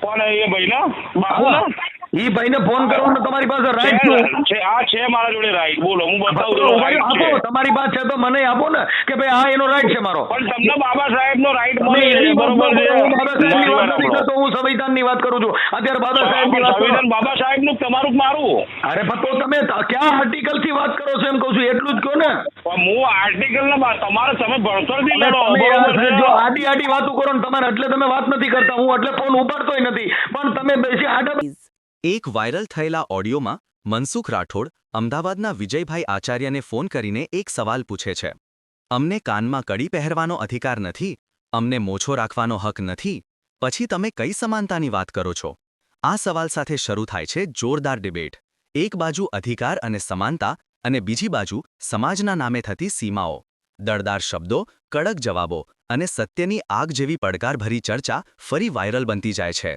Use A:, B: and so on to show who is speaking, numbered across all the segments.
A: કોણ એ ભાઈ ના બાપુ ના
B: ઈ ભાઈને ફોન કરવાનો તમારી પાસે રાઈટ
A: છે આ છે મારા જોડે રાઈટ બોલો હું બતાવું
B: તો ભાઈ આપો
A: છે.
B: તમારી પાસે છે તો મને આપો ને કે ભાઈ આ એનો રાઈટ છે મારો.
A: પણ તમને બાબા સાહેબ નો રાઈટ મળે બરોબર
B: કરો,
A: છે.
B: હું બાબા સાહેબની વાત કરું છું. અત્યારે બાબા સાહેબની
A: સંવિધાન બાબા સાહેબનું તમારું મારું.
B: અરે પણ તો તમે ક્યાં આર્ટિકલથી વાત કરો છો એમ કહું છું એટલું જ કહો ને.
A: હું આર્ટિકલ ના તમારે તમે
B: ભણતરથી
A: લડો
B: જો આડી આડી વાતો કરો ને તમારે એટલે તમે વાત નથી કરતા હું એટલે ફોન ઉપાડતોય નથી. પણ તમે બેસી આડા
C: એક વાયરલ થયેલા ઓડિયોમાં મનસુખ રાઠોડ અમદાવાદના વિજયભાઈ આચાર્યને ફોન કરીને એક સવાલ પૂછે છે. અમને કાનમાં કડી પહેરવાનો અધિકાર નથી, અમને મોછો રાખવાનો હક નથી, પછી તમે કઈ સમાનતાની વાત કરો છો આ સવાલ સાથે શરૂ થાય છે જોરદાર ડિબેટ. એક બાજુ અધિકાર અને સમાનતા અને બીજી બાજુ સમાજના નામે થતી સીમાઓ. દળદાર શબ્દો, કડક જવાબો અને સત્યની આગ જેવી પડકારભરી ચર્ચા ફરી વાયરલ બનતી જાય છે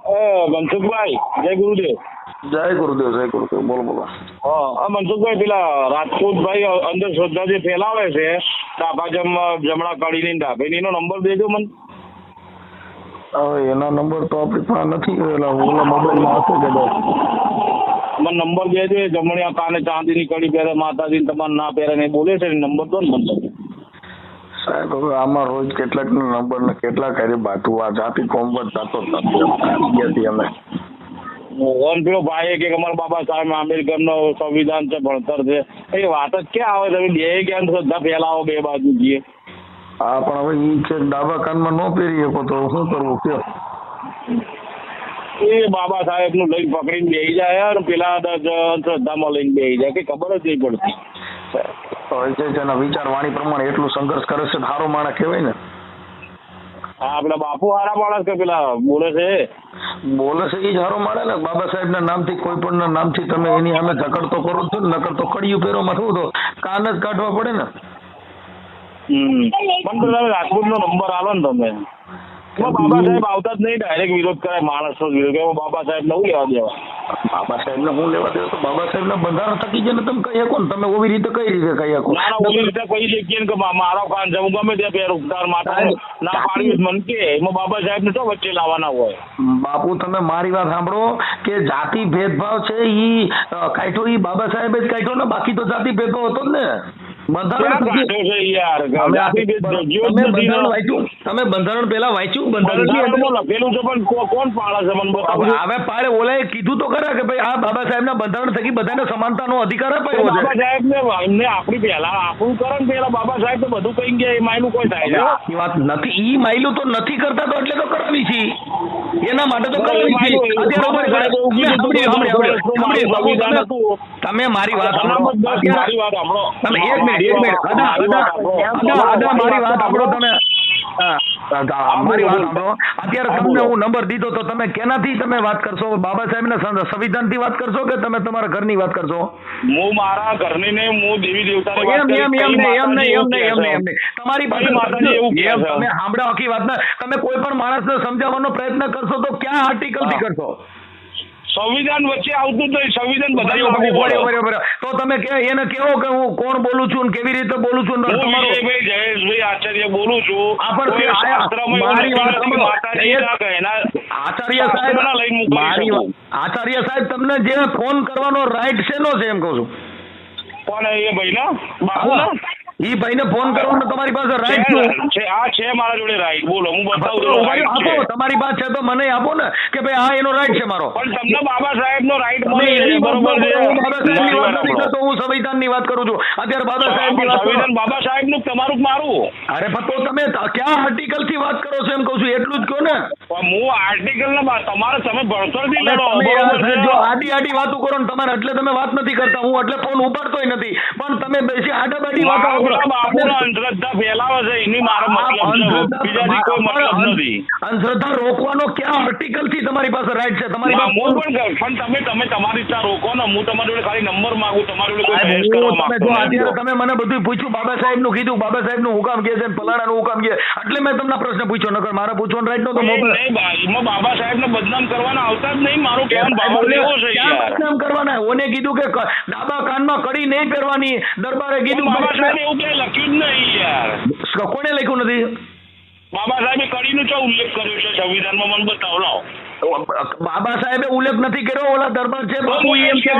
A: એ મનસુખભાઈ જય ગુરુદેવ.
B: જય ગુરુદેવ જય ગુરુદેવ બોલો બોલો.
A: હા મનસુખભાઈ પેલા રાજપૂતભાઈ અંધશ્રદ્ધા જે ફેલાવે છે ડાભા જમ જમણા કડીની ને ડાબેની એનો નંબર દેજો મને.
B: હવે એના નંબર તો આપણી પાસે નથી ઓલા ઓલા મોબાઈલમાં હશે કદાચ
A: મને નંબર દેજો જમણી કાને ચાંદીની કડી પહેરે માતાજી તમારે ના પહેરે ને બોલે છે નંબર દો ને મને.
B: સાહેબ હવે આમાં રોજ કેટલાક નંબર ને કેટલાક હારે બાતું આ જાતિ કોમ પર જાતો નથી. અમે.
A: ઓમ પેલો ભાઈ કે અમારા બાબા સાહેબ આંબેડકર નો સંવિધાન છે ભણતર છે. એ વાત જ ક્યાં આવે? તમે બે ક્યાં શ્રદ્ધા ફેલાવો બે બાજુ જઈએ?
B: હા પણ હવે ઈ છે ડાબા કાનમાં નો પહેરી શકો તો શું કરવું? કયો?
A: એ બાબા સાહેબનું લઈને પકડીને બેસી જાય અને પેલા શ્રદ્ધામાં લઈને બેસી જાય. કે ખબર જ નહીં પડતી.
B: છે એના વિચાર વાણી પ્રમાણે એટલું સંઘર્ષ કરે છે સારો માણસ કહેવાય ને.
A: હા પેલા બાપુ હારા માણસ કે પેલા બોલે છે?
B: બોલે છે એ જ હારો માણે ને. બાબા સાહેબ ના નામથી કોઈ પણ ના નામથી તમે એની સામે ઝકડ તો કરો છો ને નકર તો કડિયું પહેરોમાં થવું તો કાન જ કાઢવા પડે ને.
A: પણ રાજપૂત નો નંબર આલો ને તમે. બાબા સાહેબ આવતા જ નહીં ડાયરેક્ટ વિરોધ કરે માણસ નો વિરોધ કરે. બાબા સાહેબ ને હું લેવા દેવા?
B: બાબા સાહેબ ને હું લેવા દેવો? તો બાબા સાહેબ ના બંધારણ થકી છે તમે કહી શકો ને તમે ઓવી રીતે કઈ રીતે કહી શકો?
A: ના ના રીતે કહી શકીએ કે મારો કાન છે હું ગમે ત્યાં પહેરું માતા ના પાડ્યું મન કે એમાં બાબા સાહેબ ને તો વચ્ચે લાવવાના હોય.
B: બાપુ તમે મારી વાત સાંભળો કે જાતિ ભેદભાવ છે ઈ કાઢ્યો ઈ બાબા સાહેબે જ કાઢ્યો ને બાકી તો જાતિ ભેદભાવ હતો જ ને. તમે બંધારણ
A: ને.
B: પેલા વાંચ્યું બંધારણ
A: લખેલું છે પણ કોણ પાળે છે મને બતાવો.
B: હવે પાડે ઓલાએ કીધું તો ખરા કે ભાઈ આ બાબા સાહેબ ના બંધારણ થકી બધાને સમાનતાનો અધિકાર અપાયો
A: બાબા સાહેબ ને એમને આપણી પેલા આપણું કરે ને પેલા બાબા સાહેબ તો બધું કઈ ગયા એ માયલું કોઈ થાય
B: વાત નથી ઈ માયલું તો નથી કરતા તો એટલે તો કરાવી છે. એના માટે તો કરાવી છે અત્યારે ઊભા. તમે મારી વાત તમે એક મિનિટ એક મિનિટ. અદા અદા અદા અદા મારી વાત સાંભળો. તમે હા, મારી વાત સાંભળો. અત્યારે તમને હું નંબર દીધો તો તમે કેનાથી તમે વાત કરશો? બાબા સાહેબના સંવિધાનથી વાત કરશો કે તમે તમારા ઘરની વાત કરશો?
A: હું મારા ઘરની ને હું દેવી દેવતાની વાત
B: એમ એમ એમ એમ એમ એમ એમ તમારી પાસે
A: માતાજી એવું કહે
B: તમે સાંભળો આખી વાત તમે કોઈ પણ માણસને સમજાવવાનો પ્રયત્ન કરશો તો ક્યાં
A: આર્ટિકલથી
B: કરશો?
A: સંવિધાન વચ્ચે આવતું જ નહીં સંવિધાન બધા.
B: તો તમે એને કેવો કે હું કોણ બોલું છું કેવી રીતે બોલું છું? ને
A: વિજયભાઈ જયેશભાઈ આચાર્ય બોલું છું. ના
B: આચાર્ય સાહેબ મારી આચાર્ય સાહેબ તમને જે ફોન કરવાનો રાઈટ શેનો છે એમ કહું છું.
A: કોણ એ ભાઈ ના બાપુ ના
B: ઈ ભાઈને ફોન કરવાનો તમારી પાસે રાઈટ
A: છે, છે. આ છે મારા જોડે રાઈટ બોલો હું બતાવું છું
B: આપો તમારી પાસે છે તો મને આપો ને કે ભાઈ આ એનો રાઈટ છે મારો.
A: પણ તમને બાબા સાહેબ નો રાઈટ મળે બરોબર છે.
B: બાબા સાહેબની
A: મારી
B: વાત નથી. કરતો હું સંવિધાનની વાત કરું છું. અત્યારે બાબા સાહેબની
A: પણ
B: વાત
A: સંવિધાન બાબા સાહેબનું તમારું મારું.
B: અરે પણ તો તમે ત- ક્યાં આર્ટિકલથી વાત કરો છો એમ કહું છું એટલું જ કહો ને.
A: હું આર્ટિકલ ના તમારે તમે ભણતર લડો
B: તમે યાર
A: બરોબર છે?
B: જો આડી આડી વાતો કરો ને તમારે એટલે તમે વાત નથી કરતા. હું એટલે ફોન ઉપાડતોય નથી. પણ તમે બેસી આડા વાતો કરો.
A: બાપુના અંધશ્રદ્ધા ફેલાવે છે એની મારો મતલબ બીજાથી કોઈ મતલબ નથી.
B: અંધશ્રદ્ધા રોકવાનો ક્યાં આર્ટિકલથી તમારી પાસે રાઈટ છે? તમારી પાસે
A: હું પણ પણ તમે તમે તમારી રીતના રોકો ને હું તમારી જોડે ખાલી નંબર માંગુ તમારી જોડે કોઈ બહેસ કરવા
B: તમે
A: માંગતો
B: અત્યારે તમે મને બધું પૂછ્યું બાબા સાહેબનું કીધું બાબા સાહેબનું હુકામ કે છે ફલાણા નું હુકામ કે એટલે મેં તમને પ્રશ્ન પૂછ્યો નકર મારે પૂછવાનો રાઈટ નતો મોબાઈલ
A: નહીં, એમાં બાબા સાહેબ ને બદનામ કરવાના આવતા જ નહીં. મારું કહેવાનું ભાવ એવો છે
B: બદનામ કરવાના? ઓને કીધું કે ડાબા કાનમાં કડી નહીં પહેરવાની દરબારે કીધું
A: બાબા સાહેબ એવું કઈ લખ્યું જ નહીં યાર.
B: કોને લખ્યું નથી?
A: બાબા સાહેબે કડીનો ચો ઉલ્લેખ કર્યો છે? સંવિધાનમાં મને બતાવો લાવો.
B: બાબા સાહેબે ઉલ્લેખ નથી કર્યો? ઓલા દરબાર છે બાપુ એમ કે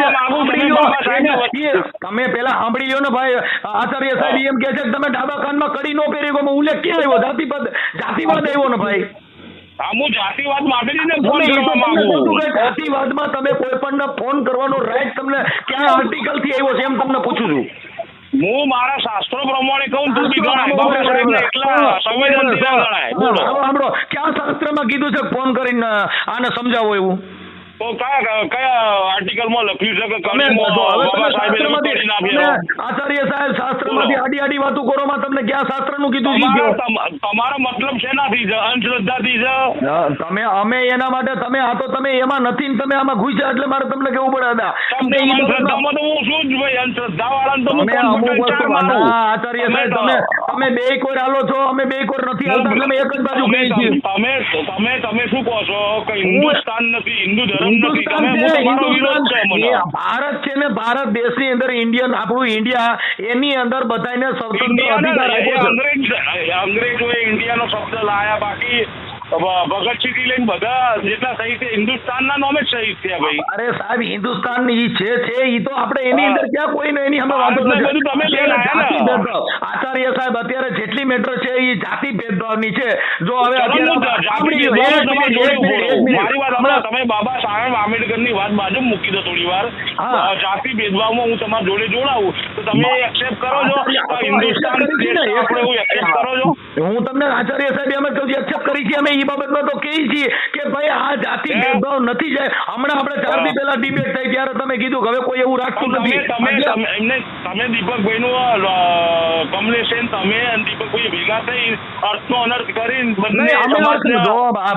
A: તમે
B: લો પેલા સાંભળી લ્યો ને ભાઈ? આચાર્ય સાહેબ એમ કે છે કે તમે ડાબા કાનમાં કડી નો પહેરી ગયો ઉલ્લેખ ક્યાં આવ્યો? જાતિપદ જાતિવાદ આવ્યો ને ભાઈ?
A: હું જાતિવાદ માટે ફોન કરવા માંગુ.
B: જાતિવાદમાં તમે કોઈ પણ ફોન કરવાનો રાઈટ તમને ક્યાં આર્ટિકલથી આવ્યો છે એમ તમને પૂછું છું.
A: હું મારા શાસ્ત્રો પ્રમાણે કહું તું બી ગણાય. બાબા સાહેબ એકલા સંવેદનશીલ ગણાય. બોલો.
B: સાંભળો, સાંભળો. ક્યાં શાસ્ત્રમાં કીધું છે ફોન કરીને આને સમજાવો એવું?
A: તો કયા કયા આર્ટિકલમાં લખ્યું છે કે.
B: આચાર્ય સાહેબ શાસ્ત્રમાંથી. આડી આડી વાતો કરો માં તમને ક્યાં શાસ્ત્રનું કીધું
A: તમારો. મતલબ શેનાથી છે? અંધશ્રદ્ધાથી છે?
B: તમે અમે એના માટે તમે આ તો તમે એમાં નથી ને તમે આમાં ઘૂસ્યા એટલે મારે તમને કેવું પડે હતા
A: અંધશ્રદ્ધામાં તો હું શું જ ભાઈ અંધશ્રદ્ધાવાળાને તો
B: તમે અમુક વસ્તુ આચાર્ય સાહેબ તમે તમે બે કોર હાલો છો અમે બે કોર નથી હાલતા તમે એક જ બાજુ
A: તમે
B: કહીએ છીએ.
A: તમે તમે તમે શું કહો છો? કે હિન્દુસ્તાન નથી હિન્દુ ધર્મ
B: હિન્દુસ્તાન છે, ભારત છે ને ભારત દેશની અંદર ઇન્ડિયન આપણું ઇન્ડિયા એની અંદર બધાને સ્વતંત્ર અધિકાર
A: એ
B: આપ્યો છે.
A: અંગ્રેજોએ ઇન્ડિયાનો શબ્દ લાયા બાકી ભગતસિંહથી લઈને બધા જેટલા શહીદ છે હિન્દુસ્તાનના નામે જ શહીદ છે ભાઈ.
B: અરે સાહેબ હિન્દુસ્તાનની છે છે એ તો આપણે એની અંદર ક્યાં કોઈ ને એની અમે વાંધો નથી.
A: તમે ને.
B: આચાર્ય સાહેબ અત્યારે જેટલી મેટર છે એ જાતિ ભેદભાવની છે. જો હવે
A: ને. મારી વાત
B: હમણાં-
A: તમે બાબા સાહેબ આંબેડકરની વાત બાજુ મૂકી દો થોડી વાર. જાતિ ભેદભાવમાં હું તમારા જોડે જોડાવું. તો તમે એક્સેપ્ટ કરો છો? હિન્દુસ્તાન
B: ને,
A: આપણે એવું એક્સેપ્ટ કરો છો?
B: હું. તમને આચાર્ય સાહેબ એમ જ કહું એક્સેપ્ટ કરી છે અમે એ બાબતમાં તો કહી છીએ કે ભાઈ આ જાતિ ભેદભાવ નથી જાય. હમણાં આપણે ચાર દી પહેલા ડિબેટ થઈ ત્યારે તમે કીધું કે હવે કોઈ એવું રાખતું નથી.
A: તમે એમને તમે દીપકભાઈ નું કમલેશેન તમે અને દીપકભાઈ ભેગા થઈ અર્થનો અનર્થ કરીને બંને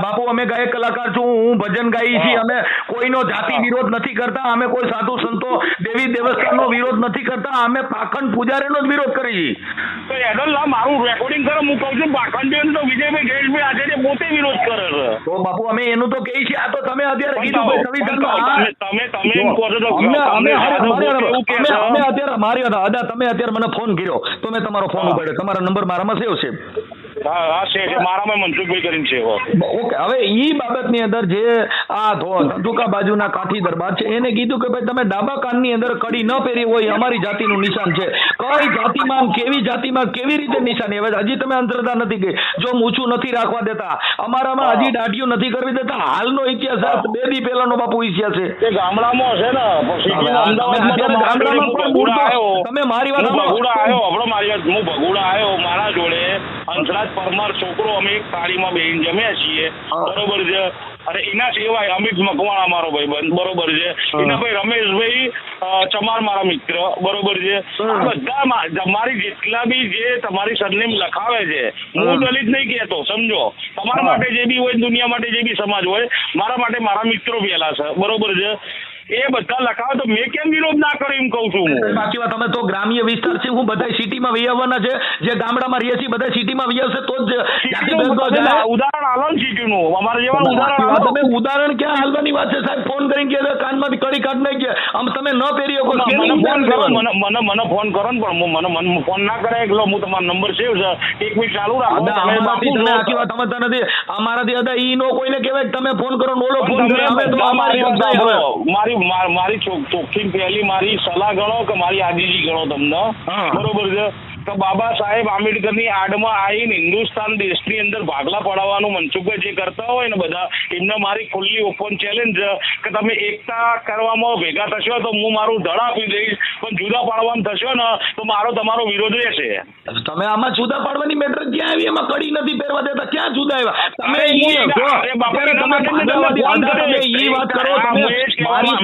B: બાપુ અમે ગાયક કલાકાર છું હું ભજન ગાઈ છીએ અમે કોઈનો જાતિ વિરોધ નથી કરતા અમે કોઈ સાધુ સંતો દેવી દેવસ્થાનનો વિરોધ નથી કરતા અમે પાખંડ પૂજારીનો જ વિરોધ કરી છીએ
A: તો એડલ મારું રેકોર્ડિંગ કરો હું કહું છું પાખંડીઓ તો વિજયભાઈ જયેશભાઈ આજે પોતે વિરોધ કરે છે.
B: તો બાપુ અમે એનું તો કહે છે આ તો તમે અત્યારે કીધું ભાઈ સંવિધાનમાં
A: તમે તમે એમ કહો છો
B: અમે અમે અમે અત્યારે મારી વાત અદા તમે અત્યારે મને ફોન કર્યો. તો મેં તમારો ફોન. ઉપાડ્યો. તમારો નંબર મારામાં સેવ છે.
A: હા હા છે છે મારામાં મનસુખભાઈ કરીને છે
B: ઓકે હવે ઈ બાબતની અંદર જે આ ધંધુકા બાજુના કાઠી દરબાર છે એને કીધું કે ભાઈ તમે ડાબા કાનની અંદર કડી ન પહેરી હોય અમારી જાતિનું નિશાન છે. કઈ જાતિમાં કેવી જાતિમાં કેવી રીતે નિશાની હવે હજી તમે અંતરતા નથી ગઈ જો મૂછું નથી રાખવા દેતા અમારામાં હજી દાઢીઓ નથી કરવી દેતા હાલનો ઇતિહાસ બે દી પહેલાનો બાપુ ઇતિહાસ છે.
A: ગામડામાં છે ને
B: ગામડામાં. તમે મારી વાત
A: હું ભગુડા આવ્યો આપણો મારી વાત હું ભગુડા આવ્યો મારા જોડે હંસરાજ પરમાર છોકરો અમે એક થાળીમાં બેહીને જમ્યા છીએ. બરોબર છે. અને એના સિવાય અમિત મકવાણા મારો ભાઈ બરોબર છે. એના ભાઈ રમેશભાઈ ચમાર મારા મિત્ર બરોબર છે. બધા મારી જેટલા બી જે તમારી સરનેમ લખાવે છે હું દલિત નહીં કહેતો સમજો. તમારા માટે જે બી હોય દુનિયા માટે જે બી સમાજ હોય મારા માટે મારા મિત્રો પહેલા છે બરોબર છે. એ બધા લખાવે તો મેં કેમ વિરોધ ના કર્યો એમ કહું છું.
B: બાકી વાત અમે તો ગ્રામ્ય વિસ્તાર છે હું બધા સિટીમાં વિયાવવાના છે જે ગામડામાં રહીએ છીએ બધા સિટીમાં વિયાવશે તો જ
A: તમે. ઉદાહરણ આલો ને સિટીનું અમારે
B: જેવા
A: ઉદાહરણ
B: તમે ઉદાહરણ ક્યાં હાલવાની વાત છે સાહેબ? ફોન કરીને કે કાનમાંથી કડી કાઢ નાખી કે આમ તમે ન પહેરી શકો
A: મને? મને મને ફોન કરો ને પણ મને મને ફોન ના કરે એટલે હું તમારો નંબર સેવ છે. એક મિનિટ ચાલુ રાખો તમે
B: તમે આખી વાત સમજતા નથી. અમારાથી હતા ઈ નો કોઈને કહેવાય તમે ફોન કરો ને ઓલો ફોન કરે અમે તો અમારી
A: મારી. મારી ચોખ્ખી પહેલી મારી સલાહ ગણો કે મારી આજીજી ગણો તમને? બરોબર છે? તો બાબા સાહેબ આંબેડકરની આડમાં આવીને હિન્દુસ્તાન દેશની અંદર ભાગલા પડાવવાનું મનસુખભાઈ જે કરતા હોય ને બધા એમને મારી ખુલ્લી ઓપન ચેલેન્જ કે તમે એકતા કરવામાં ભેગા થશો તો હું મારું ધડ આપી દઈશ પણ જુદા પાડવાનું થશો ને તો મારો તમારો વિરોધ રહેશે.
B: તમે આમાં જુદા પાડવાની મેટર ક્યાં આવી? એમાં કડી નથી પહેરવા દેતા. ક્યાં જુદા આવ્યા? તમે વાત કરો
A: એ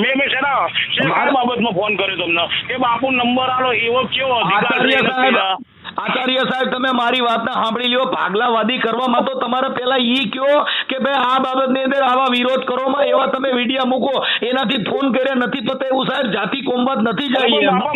A: મેં મેં શેના શેના બાબતમાં ફોન કર્યો તમને. કે બાપુ નંબર આલો એવો કેવો અધિકાર છે
B: આચાર્ય સાહેબ, તમે મારી વાતને સાંભળી લ્યો. ભાગલાવાદી કરવામાં તો તમારે પેલા ઈ કયો કે ભાઈ આ બાબતની અંદર આવા વિરોધ કરવામાં એવા તમે વિડિયા મૂકો. એનાથી ફોન કર્યા નથી તો એવું સાહેબ, જાતિ કોમવાદ નથી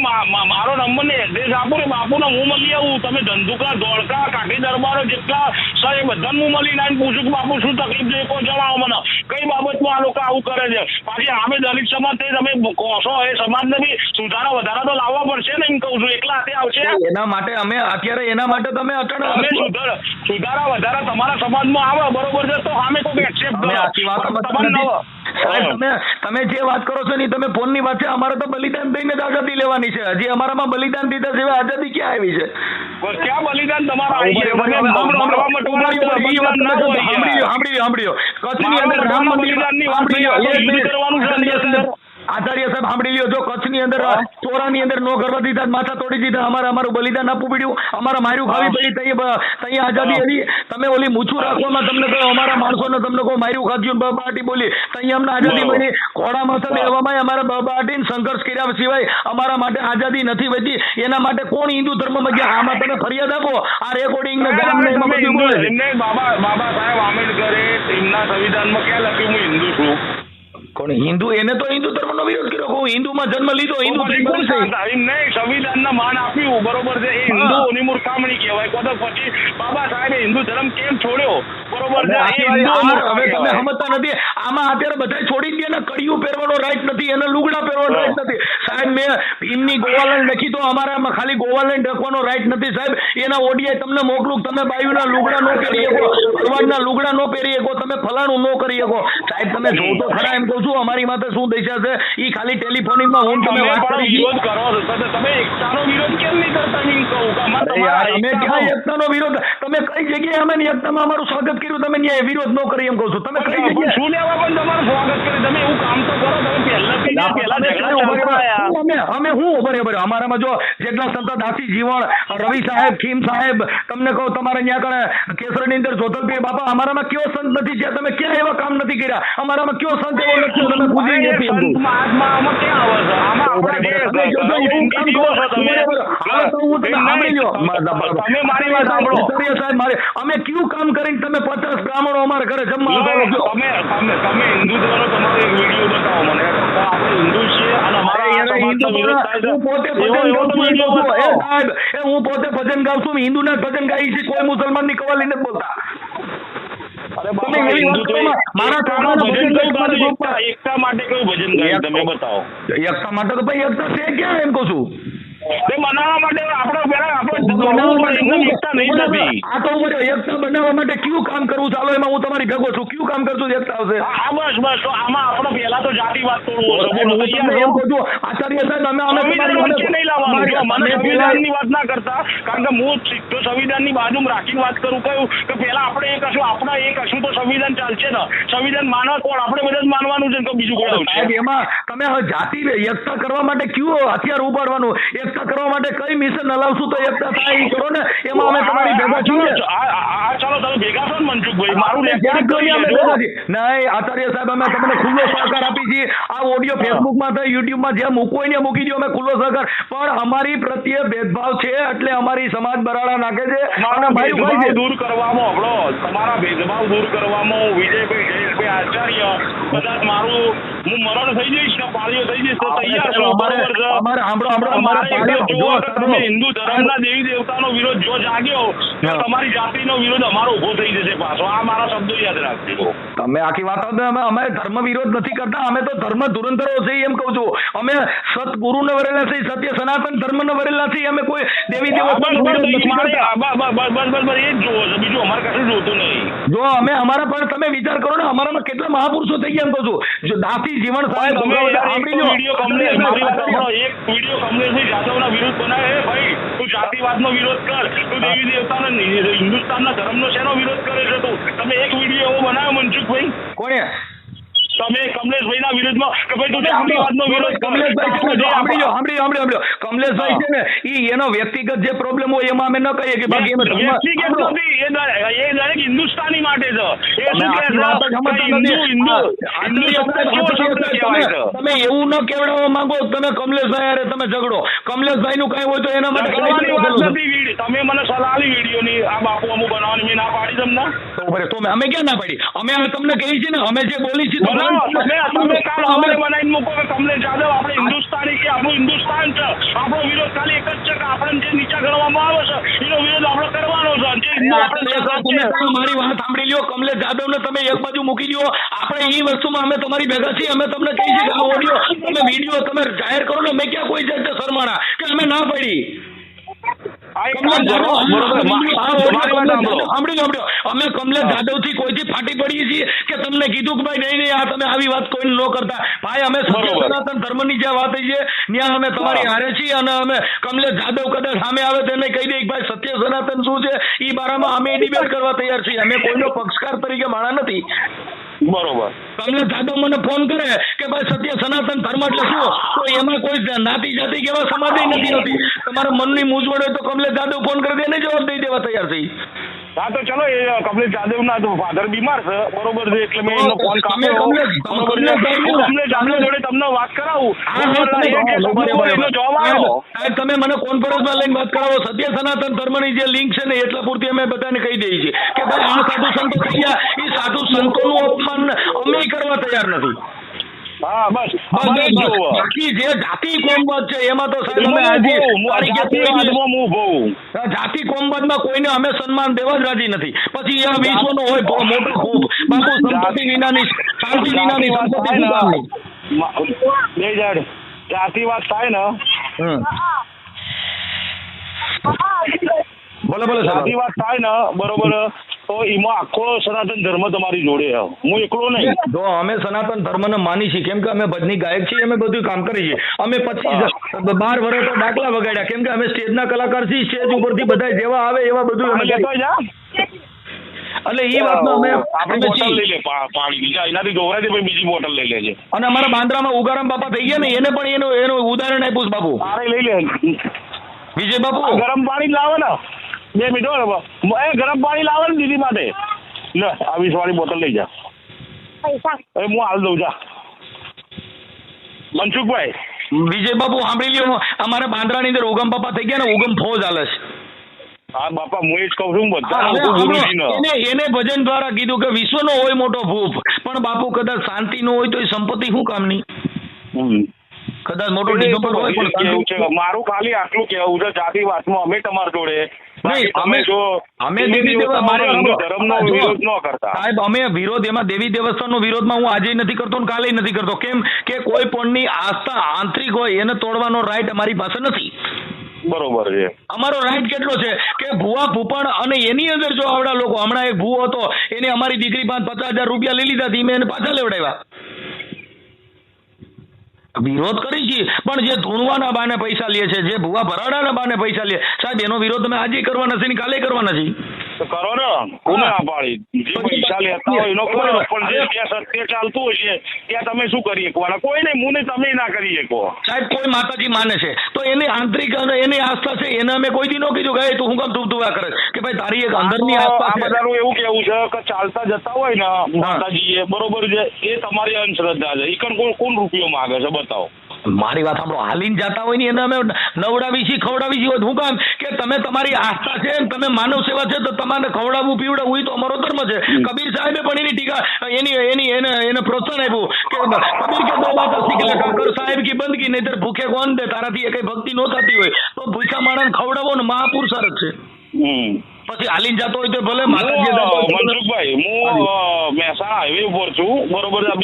A: મા- મા- મારો નંબર ને એડ્રેસ આપો ને બાપુને હું મળી આવું. તમે ધંધુકા, ધોળકા, કાઠી દરબારો જેટલા એ બધાને મળીને આવીને પૂછું કે બાપુ શું તકલીફ છે? કોઈ જણાવો મને. કઈ બાબતમાં આ લોકો આવું કરે છે? પાછી અમે દલિત સમાજ થઈ તમે કહો છો એ સમાજને બી સુધારા વધારા તો લાવવા પડશે ને એમ કહું છું. એકલા હાથે આવશે?
B: એના માટે અમે અત્યારે એના માટે તમે અટણ
A: અમે સુધાર સુધારા વધારા તમારા સમાજમાં આવે બરોબર છે? તો અમે કોઈ એક્સેપ્ટ કરો.
B: વાત
A: તમારે
B: સાહેબ તમે તમે જે વાત કરો છો ને તમે ફોનની વાત છે અમારે તો બલિદાન દઈને જ આઝાદી લેવાની છે. હજી અમારામાં બલિદાન દીધા સિવાય આઝાદી ક્યાં આવી છે?
A: ક્યાં બલિદાન તમારા
B: કચ્છની અંદર રામ મંદિર આચાર્ય સાહેબ, સાંભળી લ્યો જો કચ્છની અંદર ચોરાની અંદર નો કરવા દીધા માથા તોડી દીધા અમારે અમારું બલિદાન આપવું પડ્યું અમારે માર્યું ખાવી પડી તઈ તઈ આઝાદી હતી તમે ઓલી મૂછું રાખવામાં તમને કહો અમારા માણસોને તમને કહો માર્યું ખાધ્યું બબાટી બોલી તઈ અમને આઝાદી મળી. ઘોડા માથા લેવામાં અમારે બબાટીને સંઘર્ષ કર્યા સિવાય અમારા માટે આઝાદી નથી વધી. એના માટે કોણ હિન્દુ ધર્મમાં ગયા? આમાં તમે ફરિયાદ આપો. આ રેકોર્ડિંગ ને
A: બાબા બાબા સાહેબ આંબેડકરે એમના સંવિધાનમાં ક્યાં લખ્યું? હું હિન્દુ છું.
B: કોણ હિન્દુ? એને તો હિન્દુ ધર્મનો વિરોધ કર્યો. હું હિન્દુમાં જન્મ લીધો હિન્દુ
A: સંવિધાનના માન આપ્યું. બરોબર છે. એ હિન્દુઓની મૂર્ખામણી કહેવાય. તો પછી બાબા સાહેબે હિન્દુ ધર્મ કેમ છોડ્યો? બરોબર છે.
B: હવે તમે સમજતા નથી. આમાં અત્યારે બધા છોડી દે ને. કડિયું પહેરવાનો રાઈટ નથી. એને લુગડા પહેરવાનો રાઈટ નથી. સાહેબ મેં ભીમની ગોવાલેન્ડ લખી તો અમારામાં ખાલી ગોવાલેન્ડ રાખવાનો રાઈટ નથી. સાહેબ એના ઓડિયા તમને મોકલું તમે બાયુના લુગડા નો પહેરી શકો ભગવાનના લુગડા નો પહેરી શકો. તમે ફલાણું ન કરી શકો. સાહેબ તમે જો તો ખરા એમ કહું છું અમારી માથે શું દશા છે? એ ખાલી ટેલિફોનિકમાં હું તમે વાત કરી
A: વિરોધ કરો તમે એકતાનો વિરોધ કેમ નહીં કરતા નહીં કહું?
B: અમે ક્યાં એકતાનો વિરોધ? તમે કઈ જગ્યાએ અમે એકતામાં અમારું સ્વાગત કર્યું? તમે ન્યાય વિરોધ ન કરી એમ કહું છું. તમે કઈ જગ્યાએ
A: શું લેવા પણ તમારું સ્વાગત કરે તમે એવું કામ તો કરો તમે પહેલાથી પહેલા
B: અમે કેવું. અમે હું બરાબર. અમારામાં જો જેટલા સંત દાસી જીવણ રવિ સાહેબ ખીમ સાહેબ તમને કહું તમારે ત્યાં આગળ કેસરની અંદર જોતલપીર બાપા અમારામાં કયો સંત નથી? જ્યાં તમે ક્યાં એવા કામ નથી કર્યા. અમારામાં કયો સંત એવો નથી? તમે પૂજી નથી અમે કયું કામ કરીને તમે પચાસ બ્રાહ્મણો અમારા ઘરે જમવા
A: તમે હિન્દુ ધર્મનો તમારો એક વીડિયો બતાવો મને. આપણે હિન્દુ છીએ અને અમારા
B: હિન્દુ પોતે હું પોતે ભજન ગાઉં છું હિન્દુના ભજન ગાઈ છે કોઈ મુસલમાનની કવાલી નથી બોલતા.
A: એકતા એકતા માટે કયું ભજન ગાયું? તમે બતાવો.
B: એકતા માટે તો ભાઈ એકતા છે ક્યાં એમ કહું છું?
A: તે મનાવવા માટે આપણે પેલા આપણે
B: બનાવવા માટે
A: એકદમ
B: હું-
A: એકતા નહીં થતી
B: આ તો ઊભો એકતા બનાવવા માટે કયું કામ કરવું ચાલો એમાં હું તમારી ભેગો છું. કયું કામ કરશું એકતા આવશે
A: હા બસ બસ. તો આમાં આપણે પહેલા તો જાતિવાદ તોડવો છે
B: સાહેબ,
A: બોલો,
B: હું તમને
A: તૈયાર
B: એમ
A: છો?
B: કહું છું, આચાર્ય સાહેબ અમે અમે
A: સંવિધાન
B: તમારી
A: વચ્ચે નહીં લાવવાનું. જો મને
B: અમે
A: સંવિધાનની વાત ના કરતા કારણ કે હું સીધો સંવિધાનની બાજુમાં રાખીને વાત કરું કયું કે પહેલા આપણે એક હશું આપણા એક હશું તો સંવિધાન ચાલશે ને. સંવિધાન માનવા કોણ? આપણે બધા જ માનવાનું છે બીજું કોણ
B: એમાં તમે જાતિ એકતા કરવા માટે કયું હથિયાર ઉપાડવાનું? એકતા કરવા માટે કઈ મિશન હલાવશું તો એકતા થાય કરો ને. એમાં અમે તમારી ભેગા છીએ.
A: આ- ચાલો તમે ભેગા છો ને મનસુખભાઈ મારું
B: ક્યાંક
A: કરી
B: અમે ભેગા છીએ. નહીં આચાર્ય સાહેબ અમે તમને ખુલ્લો સહકાર આપી છીએ. આ ઓડિયો ફેસબુકમાં થાય યુટ્યુબમાં જ્યાં મૂકવો હોય ત્યાં મૂકી દો અમે ખુલ્લો સહકાર. પણ અમારી પ્રત્યે ભેદભાવ છે એટલે અમારી સમાજ બરાડા નાખે છે. અને ભાઈ
A: ભેદભાવ દૂર કરવામાં હમણો તમારા ભેદભાવ દૂર કરવામાં વિજયભાઈ જયેશભાઈ આચાર્ય કદાચ મારું હું મરણ થઈ જઈશ ને પાળીઓ થઈ જઈશ તો તૈયાર છું
B: અમારે-
A: બરોબર છે.
B: અમારે
A: જ તમે હિન્દુ ધર્મના દેવી દેવતાનો વિરોધ જો જાગ્યો તો તમારી જાતિનો વિરોધ અમારો ઊભો થઈ જશે પાછો. આ મારા શબ્દો યાદ રાખજો.
B: તમે આખી વાત અમે અમે ધર્મ વિરોધ નથી કરતા અમે તો ધર્મ ધુરંધરો છે એમ કહું છું. અમે સતગુરુ ને વરેલા છે સત્ય સનાતન ધર્મ ને વરેલા છે અમે કોઈ દેવી દેવતાનો
A: બસ,
B: વિરોધ નથી કરતા.
A: બસ, બસ, બસ, બસ, બસ, એ જ જોવો છે. બીજું અમારે કશું જોતું નહીં.
B: જો અમે અમારા પણ તમે વિચાર કરો ને અમારામાં કેટલા મહાપુરુષો થઈ ગયા એમ કહું છું. જો દાસી જીવન સાહેબ
A: તમે
B: સાંભળી લો.
A: વીડિયો કમલેશ મારી વાત સાંભળો એક વીડિયો કમલેશભાઈ જાદવના વિરુદ્ધ બનાવે ભાઈ તું જાતિવાદનો વિરોધ કર. તું દેવી દેવતાનો ની- હિન્દુસ્તાનના ધર્મનો શેનો વિરોધ કરે છે તું? તમે એક વીડિયો એવો બનાવ્યો મનસુખભાઈ
B: કોણે?
A: તમે કમલેશભાઈના કે ભાઈ તું વિરોધ
B: કમલેશભાઈ. કમલેશભાઈ છે ને ઈ એનો વ્યક્તિગત જે પ્રોબ્લેમ હોય એમાં અમે ન કહીએ કે બાકી અમે
A: વ્યક્તિગત નથી, એ દરેક- હિન્દુસ્તાની માટે છે. એ શું હિન્દુ હિન્દુ. હિન્દુ શબ્દ કેવો
B: તમે- એવું ન કેવડાવવા માંગો તમે કમલેશભાઈ અરે તમે ઝઘડો. કમલેશભાઈ નું કઈ હોય તો એના માટે
A: વિડી- તમે મને સલાહ આલી વિડીયોની. આ બાપુ અમુ બનાવવાની મેં ના પાડી તમને.
B: તો તો અમે ક્યાં ના પાડી? અમે તમને કહી છે ને અમે જે બોલી
A: છે તમે કાલ અમારે બનાવીને મૂકો કે તમને જાદવ. આપણે હિન્દુસ્તાની છે આપણું હિન્દુસ્તાન છે. આપણો વિરોધ ખાલી એક જ છે કે આપણને જે નીચા ગણવામાં આવે છે એનો વિરોધ આપણે કરવાનો છે. જે
B: મારી વાત સાંભળી લ્યો. કમલેશ જાદવ ને તમે એક બાજુ મૂકી દો આપણે એ વસ્તુમાં અમે તમારી ભેગા છીએ. અમે તમને કહી છીએ કે આ ઓડિયો તમે વીડિયો તમે જાહેર કરો ને મેં ક્યાં કોઈ જગ્યાએ શરમાણા? કે અમે ના પાડી?
A: એક
B: કમલેશ જાદવ. અમે જાદવથી કોઈથી ફાટી પડીએ છીએ કે તમને કીધું કે ભાઈ નહીં નહીં આ તમે આવી વાત કોઈ ન કરતા. ભાઈ અમે. સનાતન ધર્મની જે વાત છે ત્યાં અમે તમારી હારે છીએ અને અમે કમલેશ જાદવ કદાચ સામે આવે તો એને કહી દઈએ ભાઈ સત્ય સનાતન શું છે? એ બારામાં અમે ડિબેટ કરવા તૈયાર છીએ. અમે કોઈનો પક્ષકાર તરીકે માણા નથી.
A: બરોબર.
B: કમલેશ જાદવ મને ફોન કરે કે ભાઈ સત્ય સનાતન ધર્મ એટલે શું? તો એમાં કોઈ નાતી જાતિ કે એવા સમાજ નથી હોતી. તમારા મનની મૂંઝવણ હોય તો કમલેશ જાદવ ફોન કરી દે જવાબ દઈ દેવા તૈયાર થઈ
A: હા તો ચલો એ કમલેશ જાદવ ના ફાધર બીમાર છે બરોબર છે એટલે મેં એનો ફોન કાપ્યો
B: કમલેશ-
A: બરોબર છે.
B: જાદવ-
A: કમલેશ જાદવ જોડે તમને વાત કરાવું.
B: તમે મને કોન્ફરન્સમાં લઈને વાત કરાવો. સત્ય સનાતન ધર્મની જે લિંક છે ને એટલા પૂરતી અમે બધાને કહી દઈએ છીએ કે ભાઈ આ સાધુ સંતો થઈ ગયા એ સાધુ સંતોનું અપમાન અમે કરવા તૈયાર નથી.
A: હા બસ.
B: બાકી જે જાતિ કોમબદ છે એમાં તો જાતિ કોમવાદમાં કોઈને અમે સન્માન દેવા જ રાજી નથી. પછી એ વિશ્વ નો હોય મોટો ખૂબ. બાપુ સંપત્તિ વિનાની શાંતિ વિનાની
A: જાતિવાદ
B: સંપત્તિ
A: થાય ને? મા- થાય.
B: બોલો બોલો સાહેબ
A: જાતિવાદ થાય ને બરોબર. તો એમાં આખો સનાતન ધર્મ તમારી જોડે હું એકલો નહીં.
B: જો અમે સનાતન ધર્મને માની છીએ કેમ કે અમે ભજની ગાયક છીએ અમે બધું કામ કરીએ છીએ. અમે પચીસ બાર વર્ષ તો દાખલા વગાડ્યા. કેમ કે અમે સ્ટેજના કલાકાર છીએ સ્ટેજ ઉપરથી બધા જેવા આવે એવા બધું અમે
A: લેતો જા.
B: એટલે એ વાતમાં અમે
A: આપણે બોટલ લઈ લે પાણી બીજા એનાથી ગોવરાય ભાઈ બીજી બોટલ લઈ લેજે
B: અને અમારા બાંદ્રામાં ઉગારામ બાપા થઈ ગયા ને એને પણ એનું એનું ઉદાહરણ આપ્યું બાપુ.
A: લઈ લે.
B: વિજય બાપુ
A: ગરમ પાણી લાવો ને. બે મિનિટ હો એ ગરમ પાણી લાવો ને દીદી માટે. લે આ વીસ વાળી બોટલ લઈ જા. એ હું હાલ દઉં જા. મનસુખભાઈ.
B: વિજય બાપુ સાંભળી લ્યો અમારા બાંદ્રાની અંદર ઉગમ બાપા થઈ ગયા ને ઉગમ ફોજ હાલે છે.
A: હા બાપા હું એ જ કહું છું બધા.
B: એને એને ભજન દ્વારા કીધું કે વિશ્વનો હોય મોટો ભૂપ. પણ બાપુ કદાચ શાંતિ નો હોય તો એ સંપત્તિ શું કામની?
A: હમ.
B: કદાચ મોટો ડિગમ્બર હોય પણ
A: છે? મારું ખાલી આટલું કેવું છે જાતિ વાતમાં અમે તમાર જોડે. જો દેવી. ધર્મનો વિરોધ ન કરતા.
B: સાહેબ અમે વિરોધ એમાં દેવી દેવસ્થાનનો વિરોધમાં હું આજે નથી કરતો ને કાલે નથી કરતો. કેમ કે કોઈ પણની આસ્થા આંતરિક હોય એને તોડવાનો રાઈટ અમારી પાસે નથી.
A: બરોબર છે.
B: અમારો રાઈટ કેટલો છે? કે ભૂવા ભૂપણ અને એની અંદર જો આવડા લોકો હમણાં એક ભૂવો હતો એને અમારી દીકરી પાંચ પચાસ હજાર રૂપિયા લઈ લીધા હતી મેં એને પાછા લેવડાવ્યા. વિરોધ કરી છીએ પણ જે ધૂણવાના બાને પૈસા લે છે, જે ભૂવા ભરાડાના બાને પૈસા લે સાહેબ, એનો વિરોધ અમે આજે કરવાના છે ને કાલે કરવાના છે
A: તો કરો ને કોને ના પાડી? જે પૈસા લેતા હોય એનો કરો પણ જે ત્યાં સત્ય ચાલતું હોય છે ત્યાં તમે શું કરી શકવાના કોઈ નહીં હું તમે ના કરી શકો.
B: સાહેબ કોઈ માતાજી માને છે. તો એની આંતરિક અને એની આસ્થા છે એને અમે કોઈ દી ન કીધું કે તું હું કામ ધૂપ ધૂવા કરે કે ભાઈ તારી એક અંદરની આસ્થા આ
A: બધાનું એવું કેવું છે કે ચાલતા જતા હોય ને માતાજી એ બરોબર છે એ તમારી અંધશ્રદ્ધા છે. એ કોણ કોણ રૂપિયો માંગે છે? બતાવો.
B: મારી વાત સાંભળો. હાલીને જતા હોય ને એને અમે નવડાવી છીએ ખવડાવી છીએ હું કામ? કે તમે તમારી આસ્થા છે તમે માનવ સેવા છે તો તમારે ખવડાવવું પીવડાવવું એ તો અમારો ધર્મ છે. કબીર સાહેબે પણ એની ટીકા એની એની એને એને પ્રોત્સાહન આપ્યું કે કબીર કે દો બાત શીખલા કાકર સાહેબ કી બંદગી નહીતર ભૂખે કોણ દે? તારાથી એ કઈ ભક્તિ ન થતી હોય. તો ભૂખા માણસ ખવડાવો ને મહાપુરુષાર્થ છે. પછી હાલીને જતો હોય તો ભલે માતાજી.
A: મનસુખભાઈ હું મહેસાણા હાઈવે ઉપર છું. બરોબર છે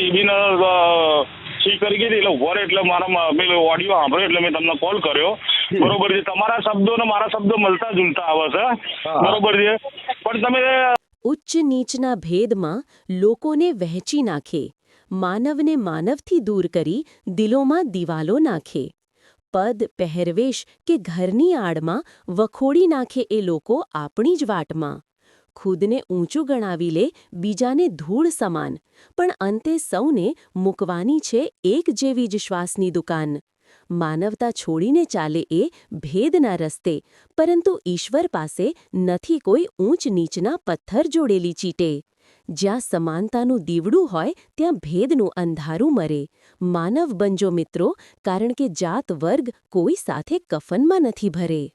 A: આ બેબીને અ, સી કરી ગઈ એટલે ઊભો એટલે મારા ઓડિયો સાંભળ્યો એટલે મેં તમને કોલ કર્યો. બરોબર છે. તમારા શબ્દો ને મારા શબ્દો મળતા જુલતા આવે છે. બરોબર છે. પણ તમે
D: ઉચ્ચ નીચના ભેદમાં લોકોને વહેંચી નાખે. માનવને માનવથી દૂર કરી દિલોમાં દિવાલો નાખે. પદ પહેરવેશ કે ઘરની આડમાં વખોડી નાખે એ લોકો આપણી જ વાટમાં. ખુદને ઊંચું ગણાવી લે, બીજાને ધૂળ સમાન. પણ અંતે સૌને મૂકવાની છે એક જેવી જ શ્વાસની દુકાન. માનવતા છોડીને ચાલે એ ભેદના રસ્તે, પરંતુ ઈશ્વર પાસે નથી કોઈ ઊંચ નીચના પથ્થર જોડેલી ચીટે. જ્યાં સમાનતાનું દીવડું હોય, ત્યાં ભેદનું અંધારું મરે. માનવ બનજો મિત્રો, કારણ કે જાત વર્ગ કોઈ સાથે કફનમાં નથી ભરે.